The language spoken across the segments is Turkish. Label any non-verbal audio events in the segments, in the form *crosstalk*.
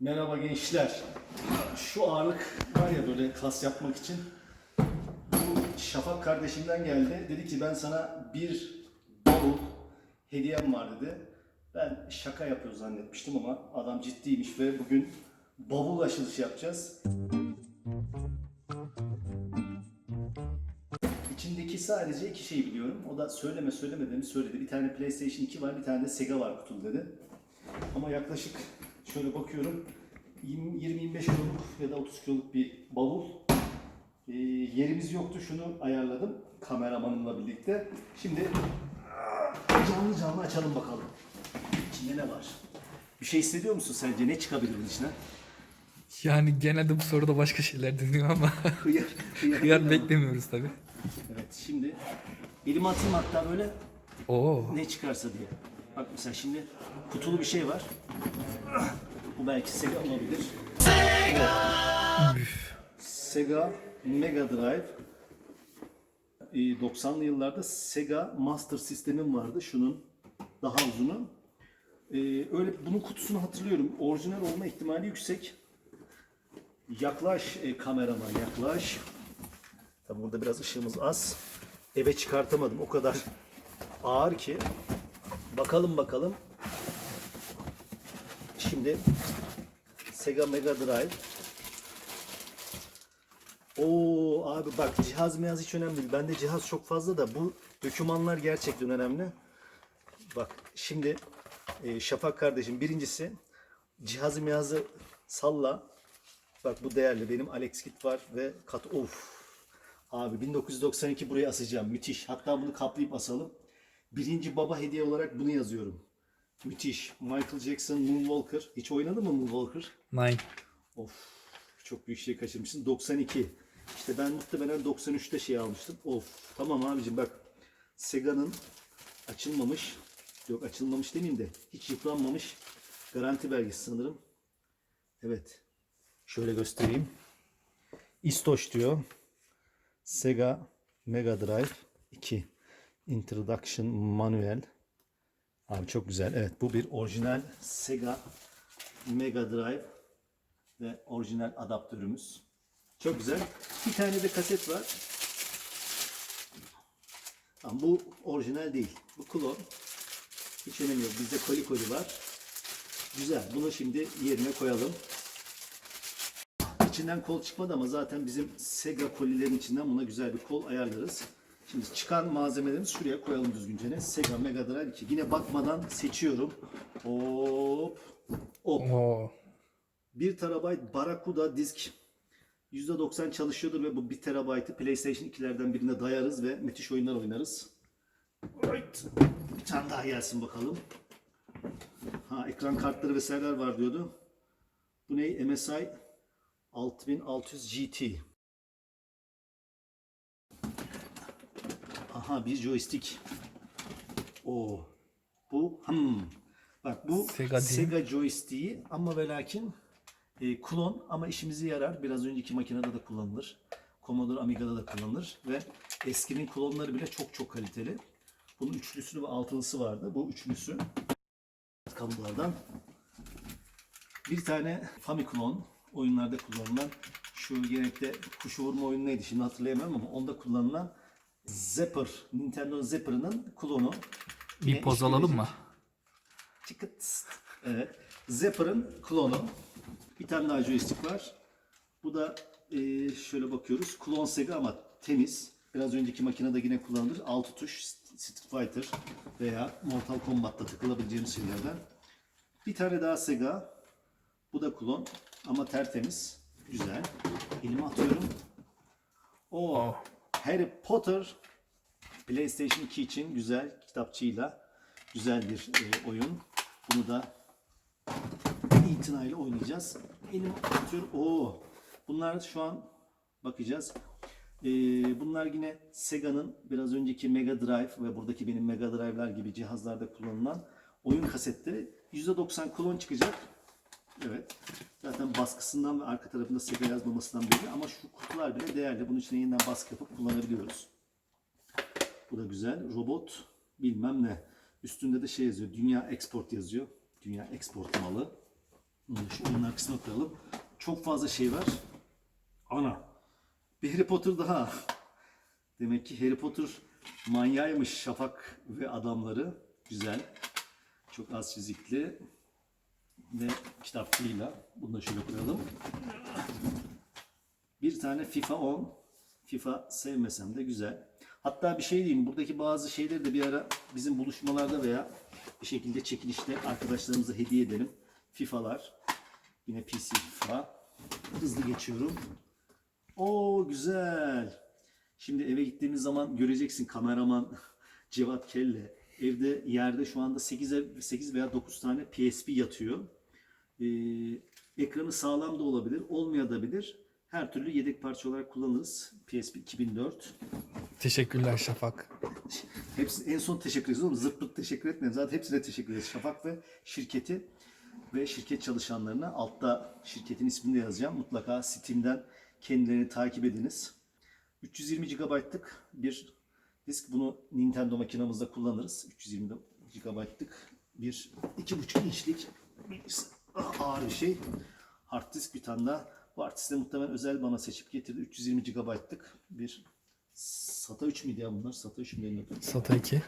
Merhaba gençler. Şu ağırlık var ya böyle kas yapmak için. Bu Şafak kardeşimden geldi. Dedi ki ben sana bir bavul hediyem var dedi. Ben şaka yapıyor zannetmiştim ama adam ciddiymiş ve bugün bavul açılışı yapacağız. İçindeki sadece iki şey biliyorum. O da söyleme söylemediğimi söyledi. Bir tane PlayStation 2 var, bir tane de Sega var kutulu dedi. Ama yaklaşık şöyle bakıyorum 20-25 kiloluk ya da 30 kiloluk bir bavul. Ee, yerimiz yoktu şunu ayarladım kameramanımla birlikte. Şimdi canlı canlı açalım bakalım. İçinde ne var? Bir şey hissediyor musun sence? Ne çıkabilir bunun içinden? Yani genelde bu soruda başka şeyler deniyor ama Hıyar. Hıyar, hıyar beklemiyoruz tabi. Evet şimdi elime atayım hatta böyle Oo. ne çıkarsa diye. Bak mesela şimdi kutulu bir şey var. Bu belki Sega olabilir. Üf. Sega Mega Drive. Ee, 90'lı yıllarda Sega Master sistemim vardı. Şunun daha uzunu. Ee, öyle bunun kutusunu hatırlıyorum. Orijinal olma ihtimali yüksek. Yaklaş e, kameraman yaklaş. Tabi burada biraz ışığımız az. Eve çıkartamadım. O kadar *laughs* ağır ki. Bakalım bakalım. Şimdi Sega Mega Drive. Oo abi bak cihaz meyaz hiç önemli değil. Bende cihaz çok fazla da bu dokümanlar gerçekten önemli. Bak şimdi e, Şafak kardeşim birincisi cihazı meyazı salla. Bak bu değerli. Benim Alex Kit var ve kat of. Abi 1992 buraya asacağım. Müthiş. Hatta bunu kaplayıp asalım. Birinci baba hediye olarak bunu yazıyorum. Müthiş. Michael Jackson Moonwalker. Hiç oynadın mı Moonwalker? Nine. Of çok büyük şey kaçırmışsın. 92. İşte ben muhtemelen 93'te şey almıştım. Of tamam abicim bak. Sega'nın açılmamış yok açılmamış demeyeyim de hiç yıpranmamış garanti belgesi sanırım. Evet. Şöyle göstereyim. İstoş diyor. Sega Mega Drive 2 Introduction Manual. Abi çok güzel. Evet bu bir orijinal Sega Mega Drive ve orijinal adaptörümüz. Çok güzel. Bir tane de kaset var. Ama bu orijinal değil. Bu klon. Hiç önemi yok. Bizde koli koli var. Güzel. Bunu şimdi yerine koyalım. İçinden kol çıkmadı ama zaten bizim Sega kolilerin içinden buna güzel bir kol ayarlarız. Şimdi çıkan malzemelerimizi şuraya koyalım düzgünce. Ne? Sega Mega Drive 2. Yine bakmadan seçiyorum. Hop. Hop. Oo. 1 TB Barracuda disk %90 çalışıyordur ve bu 1 TB'ı PlayStation 2'lerden birine dayarız ve müthiş oyunlar oynarız. Right. Bir tane daha gelsin bakalım. Ha ekran kartları vesaireler var diyordu. Bu ne? MSI 6600 GT. Aha bir joystick. O. Bu hmm. Bak bu Sega değil. Sega joystick'i ama ve lakin e, klon ama işimize yarar. Biraz önceki makinede de kullanılır. Commodore Amiga'da da kullanılır ve eskinin klonları bile çok çok kaliteli. Bunun üçlüsü ve altılısı vardı. Bu üçlüsü kablolardan. Bir tane Famiclone oyunlarda kullanılan şu genellikle kuş vurma oyunu neydi şimdi hatırlayamıyorum ama onda kullanılan Zapper, Nintendo Zapper'ının klonu. Yine Bir poz iş alalım mı? Çıkıt. Evet. Zapper'ın klonu. Bir tane daha joystick var. Bu da e, şöyle bakıyoruz. Klon Sega ama temiz. Biraz önceki makinede yine kullanılır. 6 tuş Street Fighter veya Mortal Kombat'ta takılabileceğimiz şeylerden. Bir tane daha Sega. Bu da klon ama tertemiz. Güzel. Elime atıyorum. O Oh. Harry Potter PlayStation 2 için güzel kitapçığıyla güzel bir e, oyun. Bunu da itinayla oynayacağız. Elim atıyorum. Oo. Bunlar şu an bakacağız. E, bunlar yine Sega'nın biraz önceki Mega Drive ve buradaki benim Mega Drive'lar gibi cihazlarda kullanılan oyun kasetleri. %90 klon çıkacak. Evet. Zaten baskısından ve arka tarafında Sega yazmamasından belli ama şu kutular bile değerli. Bunun içine yeniden baskı yapıp kullanabiliyoruz. Bu da güzel. Robot bilmem ne. Üstünde de şey yazıyor. Dünya Export yazıyor. Dünya Export malı. Şu oyunun arkasına koyalım. Çok fazla şey var. Ana. Bir Harry Potter daha. Demek ki Harry Potter manyağıymış Şafak ve adamları. Güzel. Çok az çizikli. Ve kitaplığıyla. Bunu da şöyle koyalım. Bir tane FIFA 10. FIFA sevmesem de güzel. Hatta bir şey diyeyim. Buradaki bazı şeyleri de bir ara bizim buluşmalarda veya bir şekilde çekilişte arkadaşlarımıza hediye edelim. FIFA'lar. Yine PC FIFA. Hızlı geçiyorum. Oo güzel. Şimdi eve gittiğimiz zaman göreceksin kameraman *laughs* Cevat Kelle. Evde yerde şu anda 8, 8 veya 9 tane PSP yatıyor. Ee, ekranı sağlam da olabilir, olmayabilir. Her türlü yedek parça olarak kullanırız. PSP 2004. Teşekkürler Şafak. Hepsi en son teşekkür ederiz oğlum. Zırt pırt teşekkür etmeyin. Zaten hepsine teşekkür ederiz. Şafak ve şirketi ve şirket çalışanlarına. Altta şirketin ismini de yazacağım. Mutlaka Steam'den kendilerini takip ediniz. 320 GB'lık bir disk. Bunu Nintendo makinamızda kullanırız. 320 GB'lık bir 2.5 inçlik ağır bir şey. Hard disk bir tane daha. Bu hard disk de muhtemelen özel bana seçip getirdi. 320 GB'lık bir SATA 3 miydi ya bunlar? SATA 3 mü? Sata 2.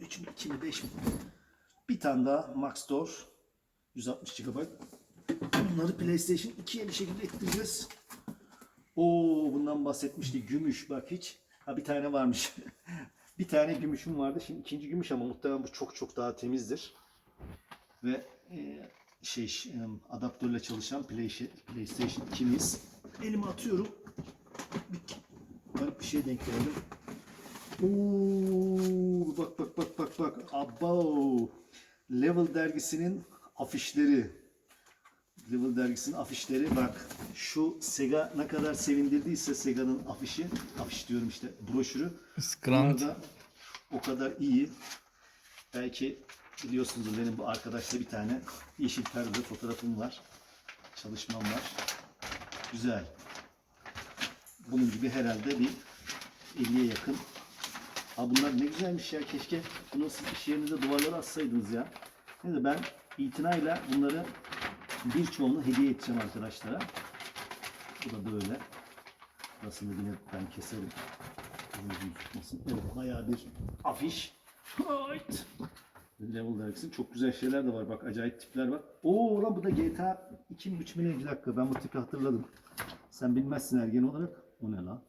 3 mü 2 mi 5 mi? Bir tane daha Max Door 160 GB. Bunları PlayStation 2'ye bir şekilde ettireceğiz. Oo bundan bahsetmişti. Gümüş bak hiç. Ha bir tane varmış. *laughs* bir tane gümüşüm vardı. Şimdi ikinci gümüş ama muhtemelen bu çok çok daha temizdir. Ve e, şey e, adaptörle çalışan Play- PlayStation 2'miz. Elime atıyorum. Bir, garip bir şeye denk geldim. Oo, bak bak bak bak bak. Abo. Level dergisinin afişleri. Level dergisinin afişleri bak. Şu Sega ne kadar sevindirdiyse Sega'nın afişi, afiş diyorum işte broşürü. Bunlar da o kadar iyi. Belki biliyorsunuz benim bu arkadaşla bir tane yeşil perde fotoğrafım var. Çalışmam var. Güzel. Bunun gibi herhalde bir 50'ye yakın. Ha bunlar ne güzelmiş ya. Keşke bunu siz iş yerinizde duvarlara assaydınız ya. Neyse ben itinayla bunları birçoğunu hediye edeceğim arkadaşlara. Bu da böyle. Burasını yine ben keserim. Evet bayağı bir afiş. Hayt. Level dergisi. Çok güzel şeyler de var. Bak acayip tipler var. Oo lan bu da GTA 2 mi 3 mü ne? Bir dakika ben bu tipi hatırladım. Sen bilmezsin ergen olarak. O ne lan?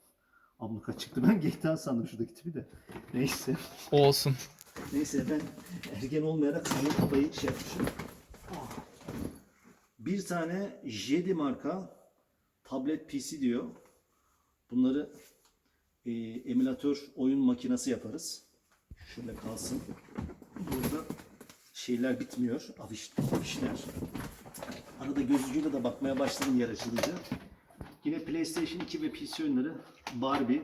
Abluka çıktı. *laughs* Ben GTA sandım şuradaki tipi de. Neyse. Olsun. Neyse ben ergen olmayarak senin kafayı şey yapmışım. Bir tane Jedi marka tablet PC diyor. Bunları e, emülatör oyun makinesi yaparız. Şöyle kalsın. Burada şeyler bitmiyor. Afiş, afişler. Arada gözücüyle de bakmaya başladım yer. Yine PlayStation 2 ve PC oyunları Barbie.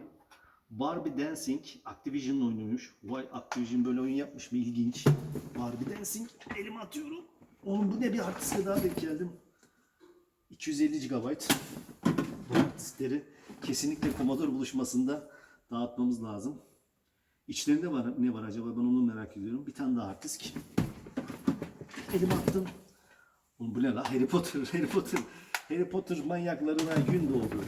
Barbie Dancing Activision'ın oyunuymuş. Vay Activision böyle oyun yapmış mı? İlginç. Barbie Dancing. Elime atıyorum. Oğlum bu ne bir hard diske daha denk geldim. 250 GB. Bu hard diskleri kesinlikle Commodore buluşmasında dağıtmamız lazım. İçlerinde var, ne var acaba ben onu merak ediyorum. Bir tane daha hard disk. Elime attım. Oğlum bu ne la? Harry Potter, *laughs* Harry Potter. Harry Potter manyaklarına gün doğdu.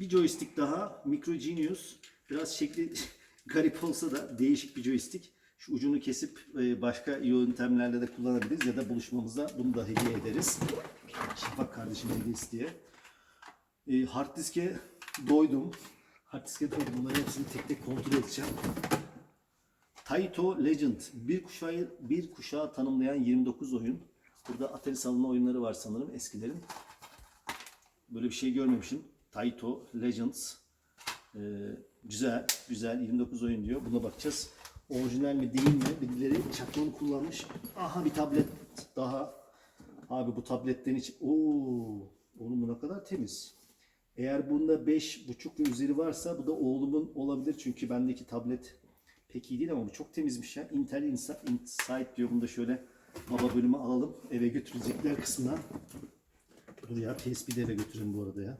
Bir joystick daha. Micro Genius. Biraz şekli *laughs* garip olsa da değişik bir joystick. Şu ucunu kesip e, başka yöntemlerle de kullanabiliriz ya da buluşmamızda bunu da hediye ederiz. Şafak kardeşim hediyesi diye. E, hard diske doydum. Hard diske doydum. Bunların hepsini tek tek kontrol edeceğim. Taito Legend. Bir kuşağı, bir kuşağı tanımlayan 29 oyun. Burada Atari salonu oyunları var sanırım eskilerin. Böyle bir şey görmemişim. Taito Legends. Ee, güzel, güzel. 29 oyun diyor. Buna bakacağız. Orijinal mi değil mi? Birileri çakmağını kullanmış. Aha bir tablet daha. Abi bu tabletten hiç... Oo, oğlum bu ne kadar temiz. Eğer bunda 5.5 ve üzeri varsa bu da oğlumun olabilir. Çünkü bendeki tablet pek iyi değil ama bu çok temizmiş ya. Intel Insi- Insight diyor. Bunu da şöyle baba bölümü alalım. Eve götürecekler kısmına. Dur ya de eve götürün bu arada ya.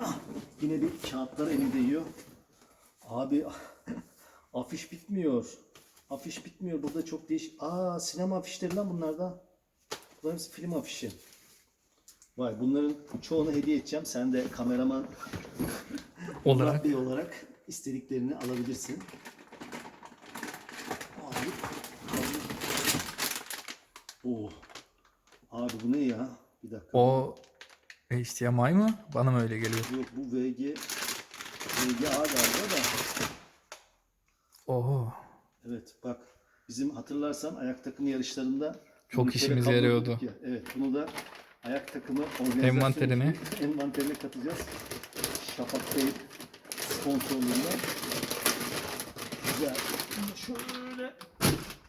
Ah, yine bir kağıtlar elimde yiyor. Abi afiş bitmiyor. Afiş bitmiyor. Burada çok değişik. Aa sinema afişleri lan bunlar da. Bunlar hepsi film afişi. Vay bunların çoğunu hediye edeceğim. Sen de kameraman *laughs* Olarak. Bey olarak istediklerini alabilirsin. Abi. abi. Oh. Abi bu ne ya? Bir dakika. O HDMI mı? Bana mı öyle geliyor? Yok bu VG VGA galiba da. Oho. Evet bak bizim hatırlarsan ayak takımı yarışlarında Çok kablo yarıyordu. ya. Evet bunu da ayak takımı organizasyonu Envanterine. *laughs* envanterine katacağız. Şafak Bey sponsorluğunda. Güzel. Şöyle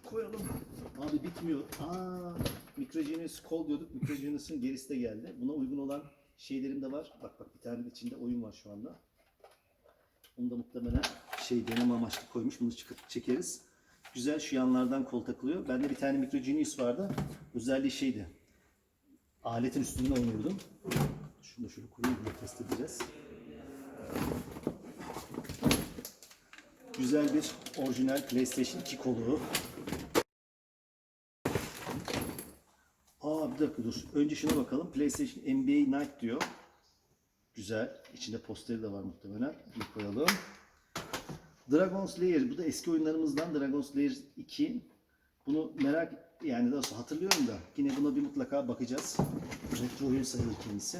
koyalım. Abi bitmiyor. Aa, Microgenius kol diyorduk. Microgenius'un gerisi de geldi. Buna uygun olan şeylerim de var. Bak bak bir tane de içinde oyun var şu anda. Onu da muhtemelen şey deneme amaçlı koymuş. Bunu çıkıp çekeriz. Güzel şu yanlardan kol takılıyor. Bende bir tane Microgenius vardı. Özelliği şeydi. Aletin üstünde oynuyordum. Şunu da şöyle koyayım. Bunu test edeceğiz. Güzel bir orijinal PlayStation 2 kolu. Aa bir dakika dur. Önce şuna bakalım. PlayStation NBA Night diyor. Güzel. İçinde posteri de var muhtemelen. Bir koyalım. Dragon's Lair. Bu da eski oyunlarımızdan Dragon's Lair 2. Bunu merak yani nasıl hatırlıyorum da yine buna bir mutlaka bakacağız. Retro oyun sayılır kendisi.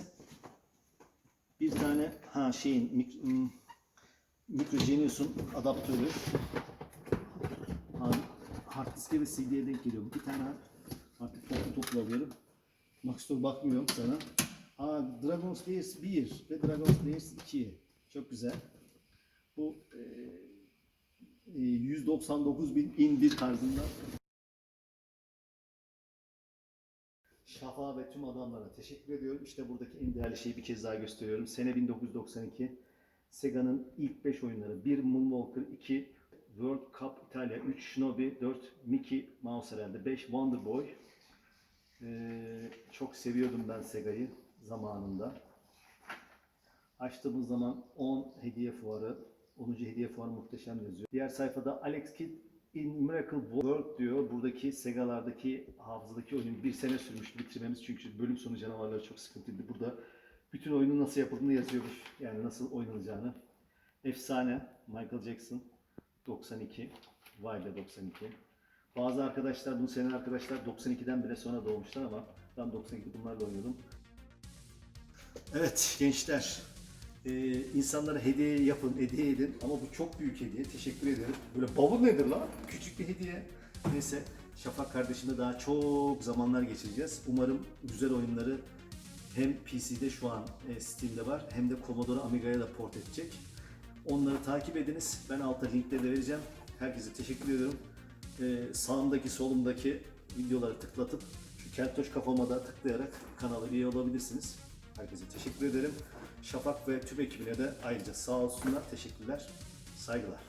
Bir tane ha şeyin mik, hmm, Microgenius'un adaptörü. Hard diske ve CD'ye denk geliyor. Bu bir tane artık toplu toplu alıyorum. Maxtor bakmıyorum sana. Aa, Dragon's Layers 1 ve Dragon's Layers 2. Çok güzel. Bu e, 199 bin in bir tarzında. Şafa ve tüm adamlara teşekkür ediyorum. İşte buradaki en değerli şeyi bir kez daha gösteriyorum. Sene 1992. Sega'nın ilk 5 oyunları. 1 Moonwalker, 2 World Cup İtalya, 3 Shinobi, 4 Mickey Mouse herhalde, 5 Wonder Boy. Ee, çok seviyordum ben Sega'yı zamanında. Açtığımız zaman 10 hediye fuarı, 10. hediye fuarı muhteşem yazıyor. Diğer sayfada Alex Kidd in Miracle World diyor. Buradaki Sega'lardaki hafızadaki oyunu bir sene sürmüştü bitirmemiz çünkü bölüm sonu canavarları çok sıkıntıydı. Burada bütün oyunun nasıl yapıldığını yazıyormuş. Yani nasıl oynanacağını. Efsane Michael Jackson 92. Wilde 92. Bazı arkadaşlar, bunu senin arkadaşlar 92'den bile sonra doğmuşlar ama ben 92 bunlarla oynuyordum. Evet gençler, ee, insanlara hediye yapın, hediye edin ama bu çok büyük hediye. Teşekkür ederim. Böyle bavul nedir lan? Küçük bir hediye. Neyse Şafak kardeşimle daha çok zamanlar geçireceğiz. Umarım güzel oyunları hem PC'de şu an e, Steam'de var hem de Commodore Amiga'ya da port edecek. Onları takip ediniz. Ben altta linkleri de vereceğim. Herkese teşekkür ediyorum. Ee, sağımdaki solumdaki videoları tıklatıp şu keltoş kafama da tıklayarak kanala üye olabilirsiniz. Herkese teşekkür ederim. Şafak ve tüm ekibine de ayrıca sağ olsunlar. Teşekkürler. Saygılar.